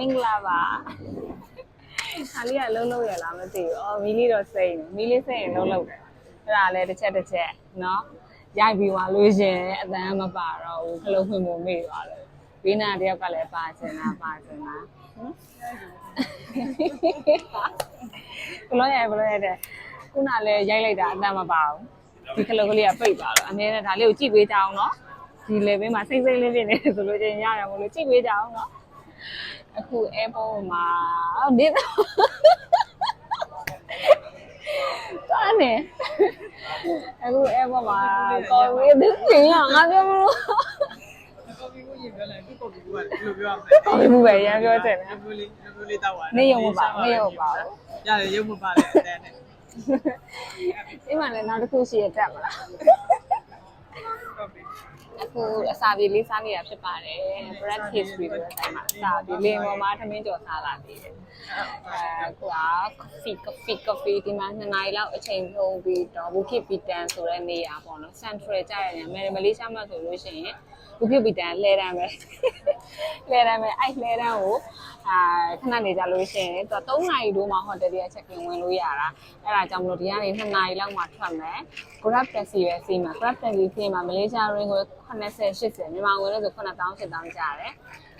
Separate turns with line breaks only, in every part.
မင်္ဂလာပါဟာလေးကလုံးလုံးရလားမသိဘူးအော်မီလီတော့စိတ်နေမီလီစိတ်ရင်လုံးလုံးတယ်အဲ့ဒါလည်းတစ်ချက်တစ်ချက်နော်ရိုက်ပြီးသွားလို့ရှရင်အတန်းမပါတော့ဘူးခလုံးဖွင့်ဖို့မေ့သွားတယ်ဘေးနာတယောက်ကလည်းပါချင်တာပါချင်တာဟမ်ဘလို့ရိုက်ဘလို့ရိုက်တယ်ခုနလည်းရိုက်လိုက်တာအတန်းမပါဘူးဒီခလုံးကလေးကပိတ်သွားတော့အမြဲတမ်းဒါလေးကိုကြည့်ပေးကြအောင်နော်ဒီလေဘေးမှာစိတ်စိတ်လေးဖြစ်နေတယ်ဆိုလို့ချင်းရတယ်မလို့ကြည့်ပေးကြအောင်နော် အခု airport မှာနေတော့တာနေအခု airport မှာကော်ဝေးသူပြင်ရငါပြောမလို့
ကော်ဖီကိုရင်ပြောလိုက်သူကော်ဖီကိုကဘယ်လိုပြောရမလဲ
ကော်ဝေးဘူးပဲရမ်းပြောချင်တယ်
မျိုးလေးမျိုးလေးတောက်သွား
နေရုံမပါနေရုံပါ
ရတယ်ရုံမပါလေတဲ့နဲ့
ဒီမှာလည်းနောက်တစ်ခုရှိရတက်မလား
ကော်ဖီ
အခုအစာပြေလေးစားနေတာဖြစ်ပါတယ် bread history ဆိုတဲ့အတိုင်းမှာအစာပြေလေးပေါ်မှာထမင်းကြော်စားလာသေးတယ်အဲကွာ coffee coffee coffee ဒီမှာ2နာရီလောက်အချိန်သုံးပြီးတော့ဘူခိပီတန်ဆိုတဲ့နေရာပေါ့နော် central ကျတဲ့နေရာမယ်မလေးရှားမှာဆိုလို့ရှိရင် ဘူခိပီတန်လဲတန်းပဲလဲတန်းပဲအဲ့လဲတန်းကိုအာခဏနေကြလို့ရှိရင်သူက3နာရီတိုးမှဟိုတယ်ရဲ့ check in ဝင်လို့ရတာအဲ့ဒါကြောင့်မလို့ဒီကနေ2နာရီလောက်မှထွက်မယ် Grab taxi ပဲစီးမှာ Grab taxi စီးမှာမလေးရှား ring ကို80 80မြန်မာငွေနဲ့ဆို9000 8000ကျတယ်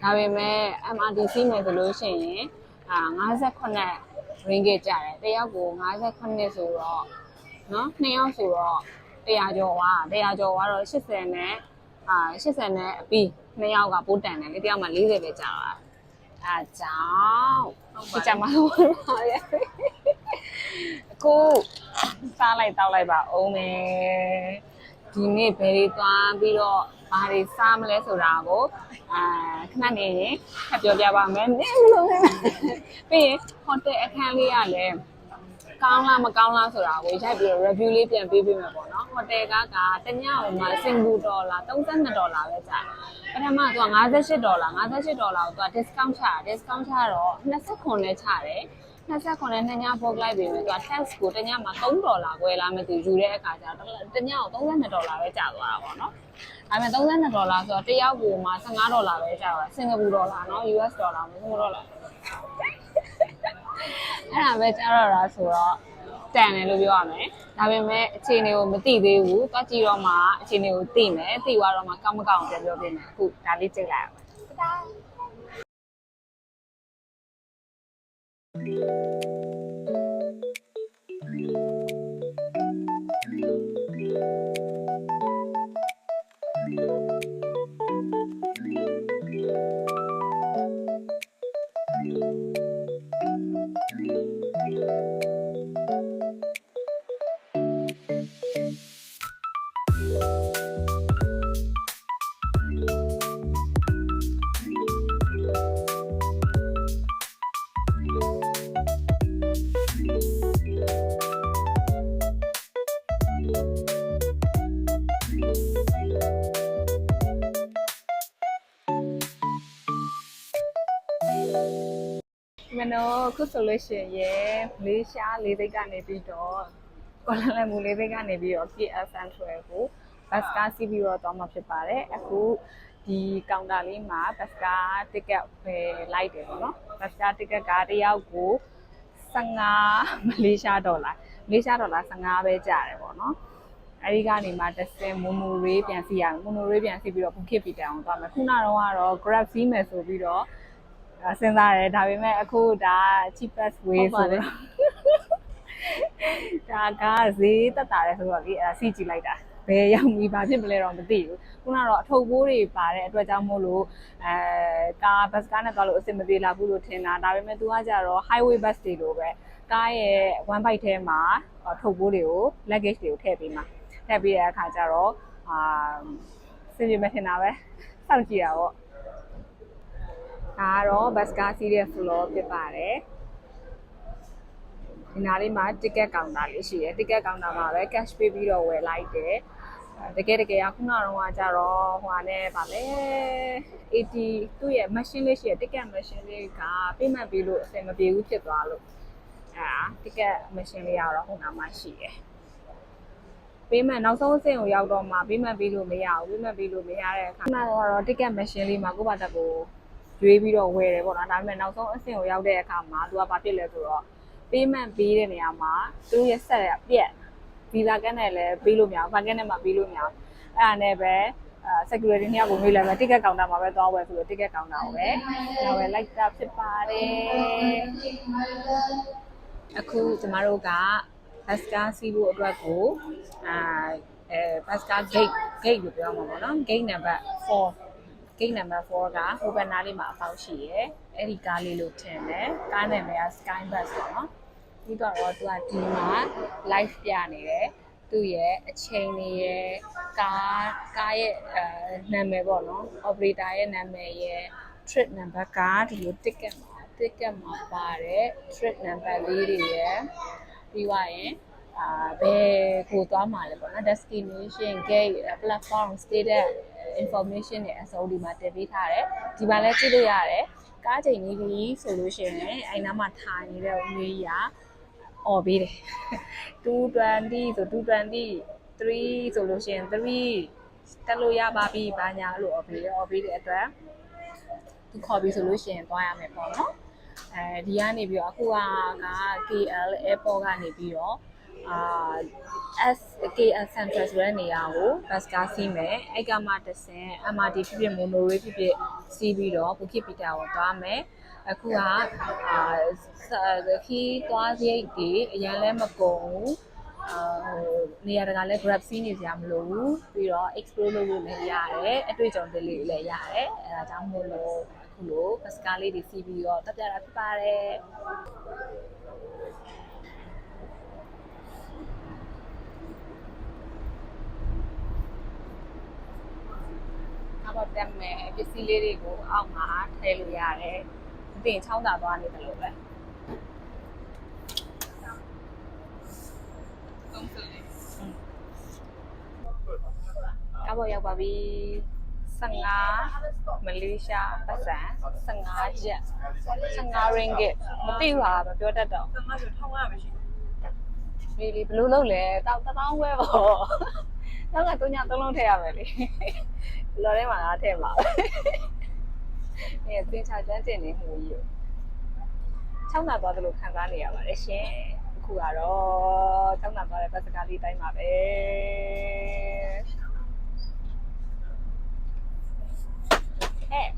ဒါပေမဲ့ MRT စီးမယ်ဆိုလို့ရှိရင်အာ58 ringgit ကျတယ်တယောက်ကို58ဆိုတော့နော်နှစ်ယောက်ဆိုတော့100ကျော်ပါ100ကျော်ကတော့80နဲ့ အာ80နဲ့အပြီးနှစ်ယောက်ကပိုးတန်တယ်လေတယောက်မှ40ပဲကျတာအဲကြောင့်ဒီကြမှာလို့ပါရဲ့အခုစားလိုက်တောက်လိုက်ပါအောင်မယ်ဒီနေ့ဘယ်တွေသွားပြီးတော့ဘာတွေစားမလဲဆိုတာကိုအာခဏနေရင်ထပ်ပြောပြပါမယ်နင်းမလို့ပြီးရင်ဟိုတယ်အခန်းလေးကလည်း ကောင်းလားမကောင်းလားဆိုတာကိုရိုက်ပြီးတော့ review လေးပြန်ပေးပေးမယ်ပေါ့နော်ဟိုတယ်ကကတညဟိုမှာစင်ဘူဒေါ်လာ32ဒေါ်လာပဲကြာပထမကသူက58ဒေါ်လာ58ဒေါ်လာကိုသူက discount ချတာ discount ချတော့29နဲ့ချတယ်29နဲ့နှစ်ည book လိုက်ပြီမယ်သူက tax ကိုတညမှာ3ဒေါ်လာခွဲလားမသိဘူးယူတဲ့အခါကျတော့တညကို32ဒေါ်လာပဲကြာသွားတာပေါ့နော်ဒါပေမဲ့32ဒေါ်လာဆိုတော့တယောက်ကိုမှ15ဒေါ်လာပဲကြာသွားစင်ကာပူဒေါ်လာနော် US ဒေါ်လာမဟုတ်ဒေါ်လာ အဲ့ဒါပဲကြားတော့တာဆိုတော့တန်တယ်လို့ပြောရမယ်ဒါပေမဲ့အခြေအနေကိုမသိသေးဘူးသွားကြည့်တော့မှအခြေအနေကိုသိမယ်သိသွားတော့မှကောင်းမကောင်းပြန်ပြောပြမယ်အခုဒါလေးကြည့်လိုက်အောင်မ နောအခုဆိုလို့ရှိရင်မလေးရှားလေးသိက်ကနေပြီးတော့ကွာလာလမ်ပူလေးသိက်ကနေပြီးတော့ KL Central ကိုဘတ်ကားစီးပြီးတော့သွားမှာဖြစ်ပါတယ်အခုဒီကောင်တာလေးမှာဘတ်ကား ticket ပဲလိုက်တယ်ပေါ့နော်ဘတ်ကား ticket ကတစ်ယောက်ကို15မလေးရှားဒေါ်လာမလေးရှားဒေါ်လာ15ပဲကျတယ်ပေါ့နော်အဲဒီကနေမှတစ်စင်မိုနိုရေးပြန်စီရမယ်မိုနိုရေးပြန်စီပြီးတော့ဘူခစ်ပီတန်အောင်သွားမယ်ခုနကတော့ကတော့ Grab စီးမယ်ဆိုပြီးတော့အဲ စဉ်းစားတယ်ဒါပေမဲ့အခုဒါ cheapest way ဆိုတော့ဒါကဈေးတက်တာလဲဆိုတော့လေအဲစီကြည့်လိုက်တာဘယ်ရောက်ပြီဘာဖြစ်မလဲတော့မသိဘူးခုနကတော့အထုပ်ဘိုးတွေပါတဲ့အတွက်ကြောင့်မို့လို့အဲကားဘတ်ကားနဲ့သွားလို့အဆင်မပြေလာဘူးလို့ထင်တာဒါပေမဲ့ तू ကကြတော့ highway bus တွေလိုပဲကားရဲ့ one bike ထဲမှာထုပ်ဘိုးတွေကို luggage တွေကိုထည့်ပေးမှာထည့်ပေးတဲ့အခါကျတော့အာစင်ပြေမထင်တာပဲစောင့်ကြည့်တာပေါ့ ဒါကတော့ bus car series floor ဖြစ်ပါတယ်ဒီနားလေးမှာ ticket counter လေးရှိတယ် ticket counter မှာပဲ cash ပေးပြီးတော့ဝယ်လိုက်တယ်တကယ်တကယ်ကခုနကတော့ကကြတော့ဟိုဟာနဲ့ဗာလဲ80သူ့ရဲ့ machine လေးရှိတယ် ticket machine လေးက payment ပေးလို့အဆင်မပြေဘူးဖြစ်သွားလို့အဲဒါ ticket machine လေးကတော့ဟိုနားမှာရှိတယ် payment နောက်ဆုံးအဆင့်ကိုရောက်တော့မှ payment ပေးလို့မရဘူး payment ပေးလို့မရတဲ့အခါခုနကတော့ ticket machine လေးမှာကိုယ့်ဘာတက်ကို ရွေးပြီးတော့ဝယ်တယ်ပေါ့နော်ဒါပေမဲ့နောက်ဆုံးအဆင့်ကိုရောက်တဲ့အခါမှာသူကဘာဖြစ်လဲဆိုတော့ payment ပေးတဲ့နေရာမှာသူတို့ရဲ့ဆက်ရပြက် visa ကတ်နဲ့လည်းပေးလို့မရဘူး bank နဲ့မှပေးလို့မရဘူးအဲ့ဒါနဲ့ပဲအာ security နှစ်ယောက်ကိုမေးလိုက်မယ် ticket counter မှာပဲသွားဝယ်ဆိုလို့ ticket counter ကိုပဲတော့ဝယ်လိုက်တာဖြစ်ပါတယ်အခုကျမတို့က bus car စီးဖို့အတွက်ကိုအာအဲ bus car gate gate လို့ပြောမှာပေါ့နော် gate number 4 gate number 4ကဟိုဘက်နားလေးမှာအပေါက်ရှိရယ်အဲ့ဒီကားလေးလို့ထင်တယ်ကားနာမည်က Sky Bus ပေါ့နော်ပြီးတော့သူကဒီမှာ live ပြနေတယ်သူ့ရဲ့အချိန်တွေရဲ့ကားကားရဲ့အဲနာမည်ပေါ့နော် operator ရဲ့နာမည်ရဲ့ trip number ကဒီလို ticket မှာ ticket မှာပါတယ် trip number လေးတွေရဲ့ပြီးသွားရင်အာဘယ်ကိုသွားမှာလဲပေါ့နော် destination gate platform status information တွေအစုံဒီမှာတင်ပေးထားတယ်ဒီမှာလည်းကြည့်လို့ရတယ်ကားချိန်ကြီးပြီဆိုလို့ရှိရင်အဲ့နားမှာထိုင်နေတဲ့ဦးလေးကြီးကអော်ပေးတယ်220ဆို220 3ဆိုလို့ရှိရင်3တက်လို့ရပါပြီဘာညာလို့អော်ပေးတယ်អော်ပေးတဲ့အတွက်သူခေါ်ပြီးဆိုလို့ရှိရင်သွားရမယ်ပေါ့နော်အဲဒီကနေပြီးတော့အခုကက KL airport ကနေပြီးတော့ အာ SKL Central ဆိုတဲ့နေရာကို bus ကားစီးမယ်အဲ့ကမှတစ်ဆင့် MRT ဖြစ်ဖြစ် monorail ဖြစ်ဖြစ်စီးပြီးတော့ဘုခိပီတာကိုသွားမယ်အခုကအာခီးသွားစရိတ်တွေအရင်လဲမကုန်ဘူးအာဟိုနေရာတကာလဲ grab စီးနေစရာမလိုဘူးပြီးတော့ explore လုပ်လို့လည်းရတယ်အတွေ့အကြုံတွေလေးလည်းရတယ်အဲဒါကြောင့်မို့လို့အခုလို bus ကားလေးတွေစီးပြီးတော့တက်ပြတာဖြစ်ပါတယ် နောက်တော့တက်မယ်ပစ္စည်းလေးတွေကိုအောက်မှာထည့်လို့ရတယ်။အပြင်ချောင်းတာသွားနေတယ်လို့ပဲ
သုံးစလေး။
ကားပေါ်ရောက်ပါပြီ။15မလေးရှားပတ်စံ15ရက်15 ringgit မသိဘူးဟာမပြောတတ်တော့
သမားဆိုထောင်းရမရှိ
ဒီလီဘယ်လိုလုပ်လဲတောက်တောင်းဝဲပေါ့ နောက်ကတုံညာသုံးလုံးထည့်ရမယ်လေလော်ထဲမှာငါထည့်မှာနေသင်္ချာကျွမ်းကျင်နေမှုကြီးချောင်းနာသွားတယ်လို့ခံစားနေရပါတယ်ရှင်အခုကတော့ချောင်းနာသွားတဲ့ဘတ်စကားလေးတိုင်းပါပဲဟဲ့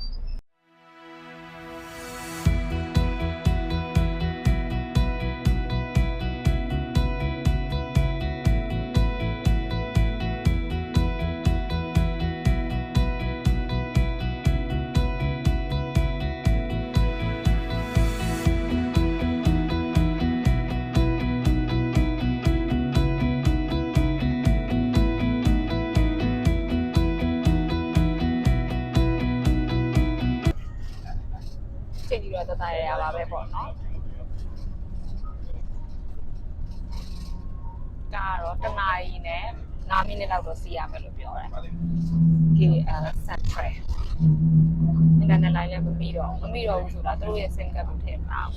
လည်းမမီတော့မမီတော့ဘူးဆိုတာသူတို့ရဲ့ SIM ကပ်ကိုထည့်မအောင်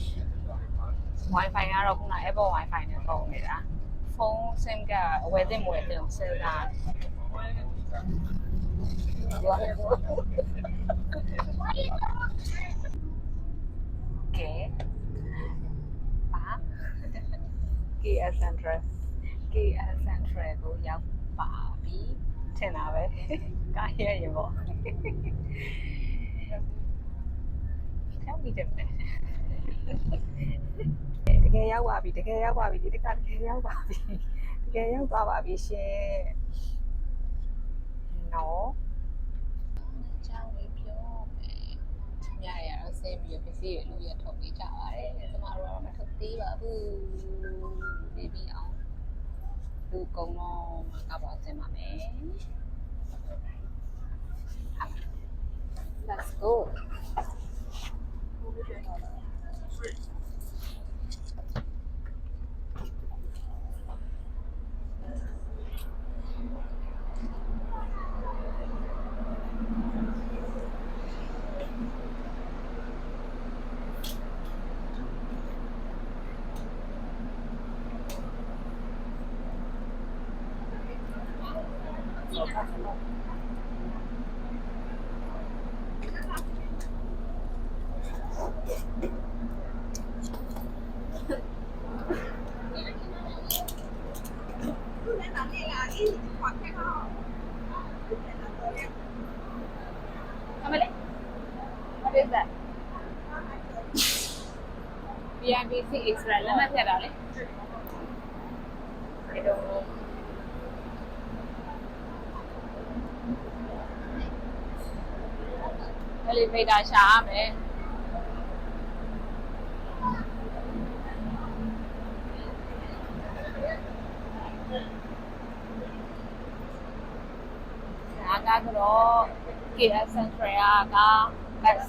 Wi-Fi ကတော့ခုန Apple Wi-Fi နဲ့ပုံနေတာဖုန်း SIM ကအဝယ်သင့်မဝယ်သင့်ကိုစဉ်းစားကဲပါ KL Central KL Central ကိုရောက်ပါပြီထင်တာပဲကားရရင်ပေါ့ ရောက်ပြီတဲ့တကယ်ရောက်ပါပြီတကယ်ရောက်ပါပြီဒီတကတကယ်ရောက်ပါပြီတကယ်ရောက်သွားပါပြီရှင်နော်အကြောင်းလေးပြောမယ်ညရရဆင်းပြီးပစ္စည်းတွေလူရထုတ်နေကြပါတယ်ကျမတို့ကတော့မထုတ်သေးပါဘူးဘေဘီအောင်လူကုံတော့ကပါစင်ပါမယ် Let's go က What is that? BNBC Extra လက်မှတ်ဖြတ်တာလေ I don't know. Elevator ရှာရမယ်ဒါကတော့ KS Central က bus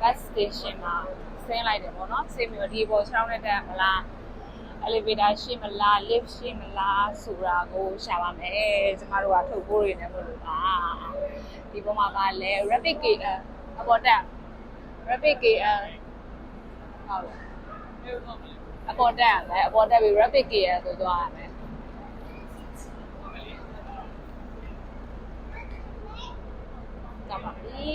bus station မှာဆင်းလိုက်တယ်ပေါ့နော်ဆင်းပြီးတော့ဒီပေါ်ချောင်းနဲ့တက်မလား elevator ရှိမလား lift ရှိမလားဆိုတာကိုရှာပါမယ်ကျမတို့ကထုတ်ပိုးတွေနဲ့မလို့ပါဒီပေါ်မှာပါလဲ rapid KL အပေါ်တက် rapid KL ဟုတ်အပေါ်တက်ရမယ်အပေါ်တက်ပြီး rapid KL ဆိုသွားရမယ်ကမ္ဘာပြီ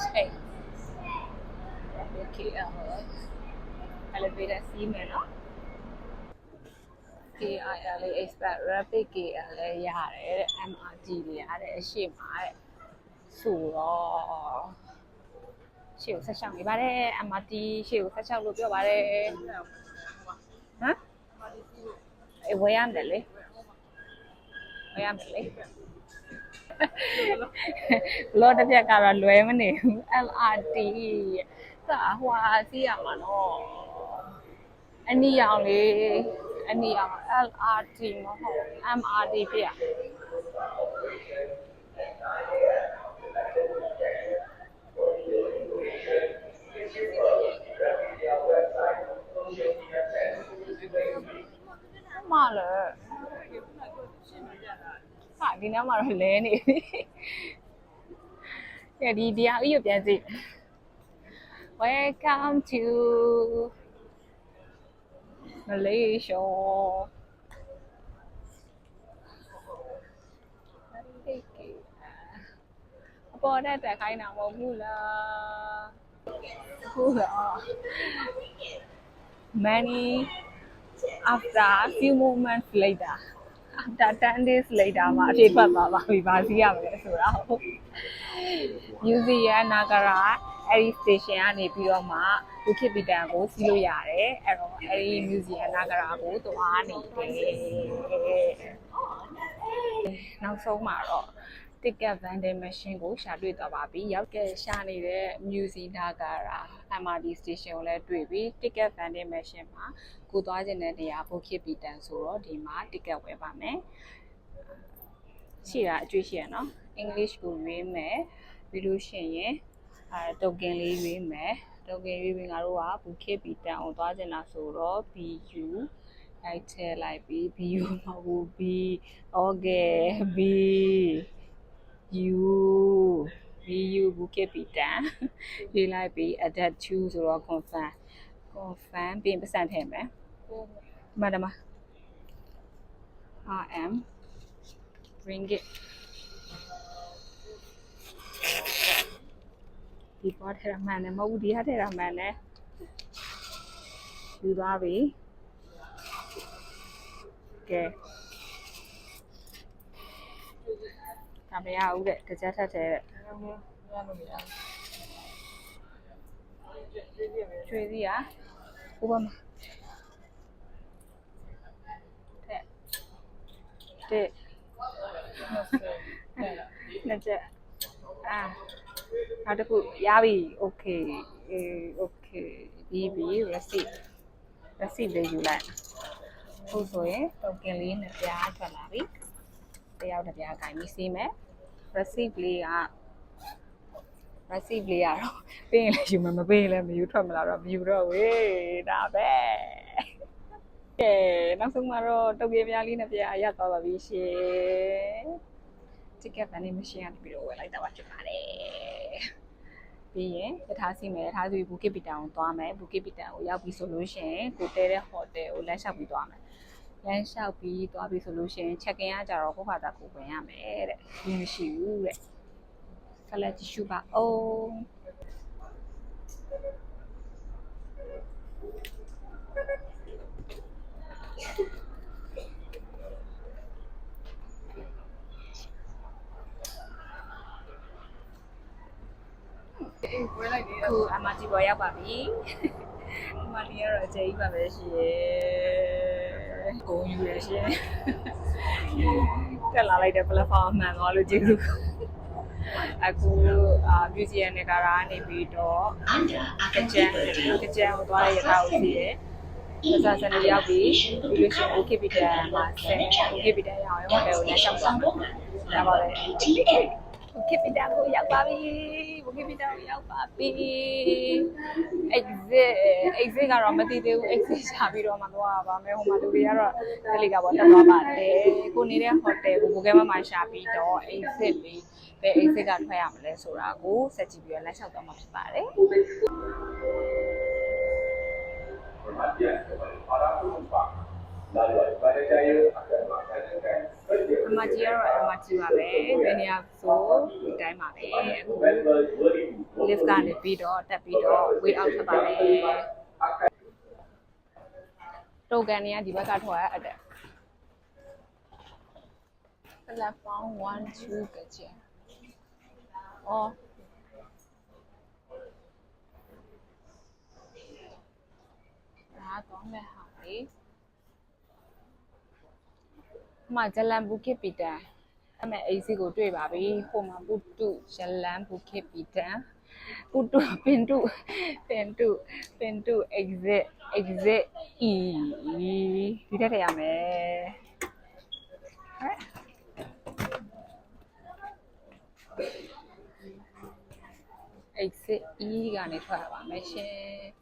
Okay. KL elevator စီးမယ်နော် KIL expert rapid KL လည်းရတယ်တဲ့ MRT တွေရတယ်အရှိမှာတဲ့ဆိုတော့ရှေ့ကိုဆက်ချောင်းနေပါတယ် MRT ရှေ့ကိုဆက်ချောင်းလို့ပြောပါတယ်ဟမ်အေးဝယ်ရတယ်လေဝယ်ရမယ်လေလောတစ်ပြက်ကတော့လွဲမနေဘူး LRT စာဟွာစီးရမှာနော်အနီရောင်လေး အနီရောင် LRT မဟုတ် MRT ပြရမလည်းဟာဒီနားမှာတော့လဲနေပြီကဲဒီဒီဟာကြီးကိုပြန်ကြည့် Welcome to Malaysia. အပေါ်တက်တက်ခိုင်းတာမဟုတ်ဘူးလားဟုတ်လား many after few moments later after 10 days later မှာအဖြစ်ပတ်သွားပါပြီဗာစီးရမယ်ဆိုတာဟုတ် Museum Nagara အဲ့ဒီ station ကနေပြီးတော့မှဘူခစ်ပီတန်ကိုစီးလို့ရတယ်အဲ့တော့အဲ့ဒီ museum နာဂရာကိုသွားနေတယ်နောက်ဆုံးမှာတော့ ticket vending machine ကိုရှာတွေ့သွားပါပြီရောက်ကဲရှာနေတဲ့ museum နာဂရာ MRT station ကိုလည်းတွေ့ပြီ ticket vending machine မှာကိုသွားခြင်းတဲ့နေရာဘူခစ်ပီတန်ဆိုတော့ဒီမှာ ticket ဝယ်ပါမယ်ရှိတာအတွေ့ရှိရနော် English ကိုရွေးမယ်ပြီးလို့ရှိရင် အဲတိုကင်လေးရွေးမယ်တိုကင်ရွေးပြီးငါတို့ကဘူခေပီတန်အောင်သွားကျင်တာဆိုတော့ BU လိုက်ထည့်လိုက်ပြီး BU မဟုတ်ဘူး B ဟုတ်ကဲ့ B U BU ဘူခေပီတန်ရေးလိုက်ပြီး adapt to ဆိုတော့ confirm confirm ပြီးရင်ပတ်စံထည့်မယ်ဒီမှာဒီမှာ RM ringgit ဒီပေါ်ထဲမှာမှန်တယ်မဟုတ်ဘူးဒီဟာထဲတာမှန်တယ်ယူသွားပြီကဲဒါမရဘူးတဲ့တကြက်ထက်တဲ့
ရလို့မရဘူးကျွေးပြမယ်
ကျွေးစီးရဥပမာတဲ့တဲ့နှစ်ချက်အာ နောက်တစ်ခုရပြီ okay အေး okay ပြီးပြီ receipt receipt လေးယူလိုက်ဟုတ်ဆိုရင် token လေးနှစ်ပြားထွက်လာပြီတယောက်တစ်ပြားကင်ပြီးစီးမယ် receipt လေးက receipt လေးကတော့ပေးရင်လည်းယူမယ်မပေးရင်လည်းမယူထွက်မလာတော့မယူတော့ဝေးဒါပဲကဲနောက်ဆုံးမှာတော့တုတ်ပြေပြားလေးနှစ်ပြားရပ်သွားပါပြီရှင် ticket vending machine ကနေပြီးတော့ဝယ်လိုက်တာပါဖြစ်ပါတယ်ပြီးရင်ရထားစီမယ်ရထားစီဘူကစ်ပီတန်ကိုသွားမယ်ဘူကစ်ပီတန်ကိုရောက်ပြီဆိုလို့ရှိရင်ကိုတဲတဲ့ဟိုတယ်ကိုလမ်းလျှောက်ပြီးသွားမယ်လမ်းလျှောက်ပြီးသွားပြီဆိုလို့ရှိရင် check in ကကြတော့ကိုယ့်ဘာသာကိုယ်ဝင်ရမယ်တဲ့ဒီမရှိဘူးတဲ့ဆက်လက်ကြည့်ရှုပါအောင်
အေးပွဲလိုက်သေးတယ်
အခုအမတီပေါ်ရောက်ပါပြီအမတီကတော့အကျကြီးပါပဲရှိရဲ့ကိုယူရရှင်တက်လာလိုက်တဲ့ platform မှန်သွားလို့ကျေးဇူးအခုအာ museum နဲ့ကရာနေပြီးတော့
Under
ကကြံကကြံကိုသွားရရတာကိုစီးတယ်။ဒါဆိုစနေရောက်ပြီပြီးလို့ရှိရင် OK ပီတာမှာဆယ် OK ပီတာရအောင်ရောဟိုတယ်ကိုလည်းရှောက်ဆောင်တော့ဒါပါပဲ
TN
OK ပီတာကိုရောက်ပါပြီ။ OK ပီတာကိုရောက်ပါပြီ။ exit exit ကတော့မသိသေးဘူး exit ရှာပြီးတော့မှသွားပါမယ်ဟိုမှာလူတွေကတော့ဒီလေကပေါ်တက်သွားပါတယ်။ကိုနေတဲ့ hotel ကိုဘိုကဲမမှာရှာပြီးတော့ exit လေးဘယ် exit ကထွက်ရမလဲဆိုတာကိုစက်ကြည့်ပြီးတော့လက်လျှောက်တော့မှာဖြစ်ပါတယ်။အမ ကြီးကတော့အမကြီးပါပဲဘယ်နေရာဆိုဒီတိုင်းပါပဲအခု lift ကနေပြီးတော့တက်ပြီးတော့ way out ထွက်ပါမယ်တိုကန်တွေကဒီဘက်ကထွက်ရအတက် platform 1 2ကကြည့်အော်ဒါတော့မဲ့ဟာလေ အမဂျလန်ဘူကစ်ပီတန်အမေအေးစီကိုတွေ့ပါပြီဟိုမှာပုတုဂျလန်ဘူကစ်ပီတန်ပုတုပင်တုပင်တုပင်တု exit exit e ဒီတက်ထည့်ရမယ်ဟဲ့ exit e ကနေထွက်ရပါမယ်ရှင်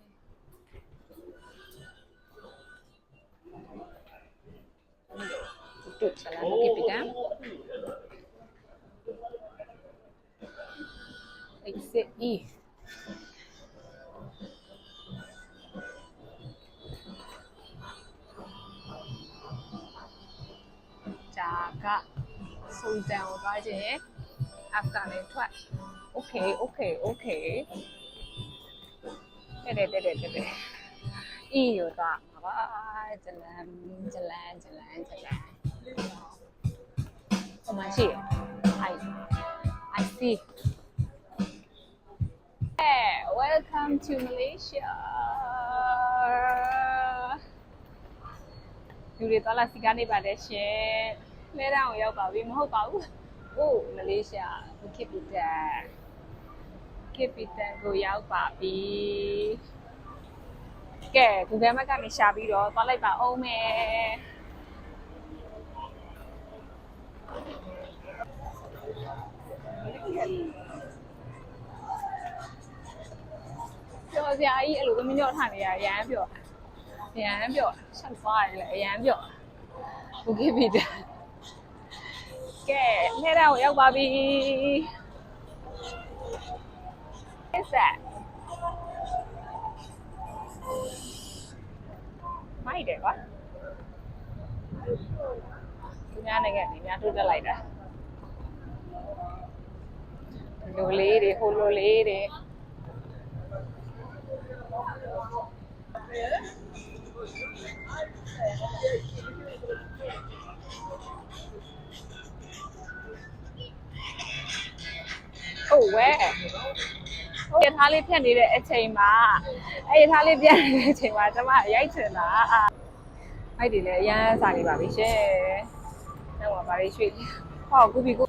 တုချလာကိပိတံ exit e ဂျာကစုံတန်ကိုသွားခြင်း after နဲ့ထွက် okay okay okay တဲ့တဲ့တဲ့တဲ့တဲ့အီရောကမှာပါဂျလန်ဂျလန်ဂျလန်ဂျလန်ဟို မှာရှိရ I I see Hey, welcome to Malaysia လူတွေသွားလာစီကားနေပါတယ်ရှင်လဲတောင်ရောက်ပါပြီမဟုတ်ပါဘူး။အိုးမလေးရှားဘူကစ်ပီတန်ကစ်ပီတန်ကိုရောက်ပါပြီ။ကဲ Google Map ကနေရှာပြီးတော့သွားလိုက်ပါအောင်မယ်။ ပြောစရာကြီးအဲ့လိုသမီးတို့ထိုင်နေရရမ်းပြောရမ်းပြောဆက်သွားရလေရမ်းပြောဘူကစ်ပီတန်ကဲထဲတောင်ရောက်ပါပြီ Is that မိုက်တယ်ကွာသူများနိုင်ငံနေများတိုးတက်လိုက်တာဒီ လိုလေးတွေဟိုလိုလေးတွေဟုတ်ဝဲရထားလေးဖြတ်နေတဲ့အချိန်မှာအဲ့ရထားလေးပြတ်နေတဲ့အချိန်မှာကျမရိုက်ချင်တာမိုက်တွေလည်းအရန်စားနေပါပြီရှင်နောက်မှာဗာရီရွှေ့ဟောကူပြီကူ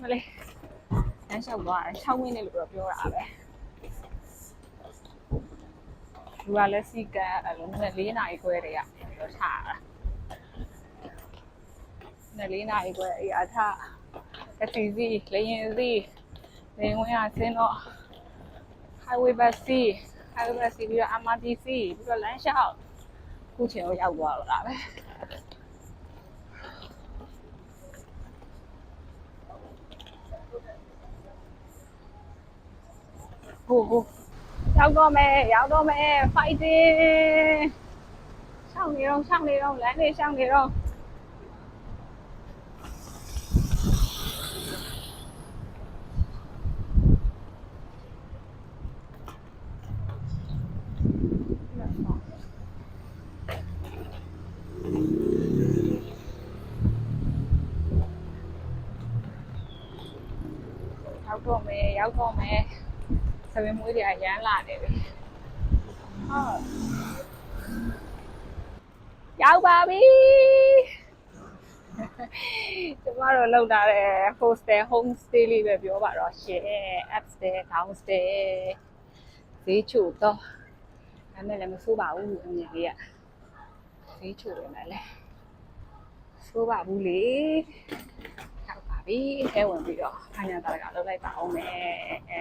မလေးလမ်းလျှောက်သွားတယ်6မိနစ်လို့တော့ပြောတာပဲလူကလည်းစီကံအဲ့လိုနဲ့4နာရီခွဲတည်းရပြောထားတာနဲ့4နာရီခွဲအေးအထကတိစီလေရင်စီလေရင်ဝင်ရဆင်းတော့ highway bus စီ highway bus စီပြီးတော့ MRT စီပြီးတော့လမ်းလျှောက် ခုချိန်ကိုရောက်သွားတော့တာပဲဟိုဟိုရောက်တော့မယ်ရောက်တော့မယ် fighting ရှောင်းနေတော့ရှောင်းနေတော့လမ်းလေးရှောင်းနေတော့ ရောက်တော့မယ်ဆပင်မွေးတွေကရမ်းလာနေပြီဟုတ်ရောက်ပါပြီကျမတို့လောက်လာတဲ့ hostel home stay လေးပဲပြောပါတော့ရှင် upstairs downstairs ဈေးချိုတော့ဒါပေမဲ့လည်းမဆိုးပါဘူးအမြင်လေးကဈေးချိုတယ်လည်းဆိုးပါဘူးလေရောက် ပါပြီအဲဝင်ပြီးတော့ခါညာတာကလောက်လိုက်ပါအောင်မယ်အဲ